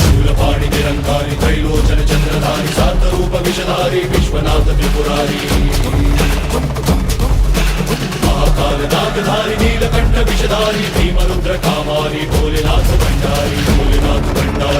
Shoolapani Nirankari Trailochana Chandradhari Shantarupa Vishadhari Vishwanatha Tripurari Mahakala Neelakantha Vishadhari Bhimarudra Kamari Bholenatha Bhandari Bholenatha Bhandari